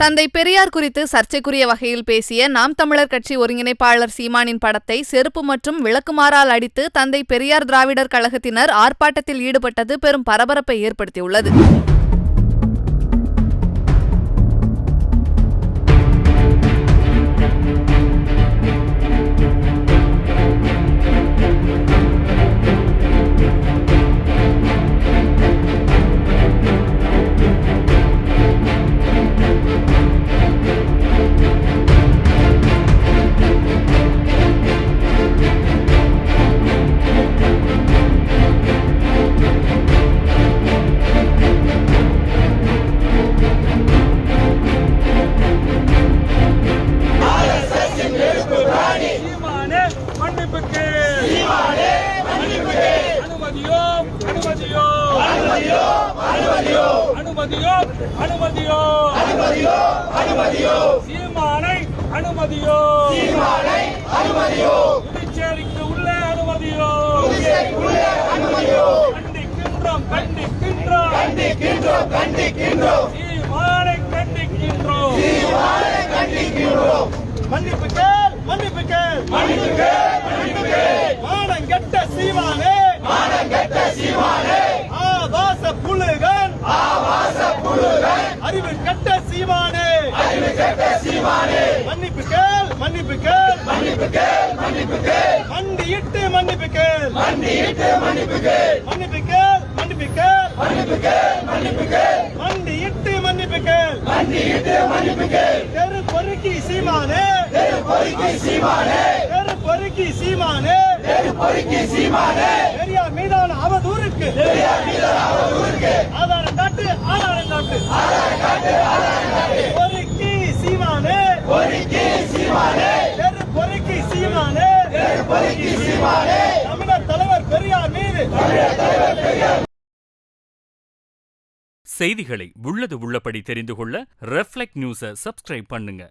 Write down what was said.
தந்தை பெரியார் குறித்து சர்ச்சைக்குரிய வகையில் பேசிய நாம் தமிழர் கட்சி ஒருங்கிணைப்பாளர் சீமானின் படத்தை செருப்பு மற்றும் விளக்குமாறால் அடித்து தந்தை பெரியார் திராவிடர் கழகத்தினர் ஆர்ப்பாட்டத்தில் ஈடுபட்டது பெரும் பரபரப்பை ஏற்படுத்தியுள்ளது. அனுமதியோ. அனுமதியோ சீமானை அனுமதியோ. புதுச்சேரிக்கு உள்ளே அனுமதியோ. கண்டிக்கின்றோம் கண்டிக்கின்றோம். சீமானை கண்டிக்கின்றோம். மன்னிப்பு கேள் மன்னிப்பு கேள். மானம் கெட்ட சீமானே ஆபாச புழுகன் அறிவு கெட்ட சீமானே. மன்னிப்பு கேள் மன்னிப்பு கேள். மண்டியிட்டு மன்னிப்பு கேள். மன்னிப்பு கேள் மன்னிப்பு கேள். மண்டியிட்டு மன்னிப்பு கேள். தெரு பொறுக்கி சீமானே. தெரு பொறுக்கி சீமானே. பெரியார் மீதான அவதூறுக்கு. ஆதாரம் காட்டு ஆதாரம் காட்டு பொறுக்கி சீமானே. தெரு பொறுக்கி சீமானே. தமிழர் தலைவர் பெரியார் மீது. செய்திகளை உள்ளது உள்ளபடி தெரிந்து கொள்ள ரெஃப்ளெக்ட் நியூஸை சப்ஸ்கிரைப் பண்ணுங்க.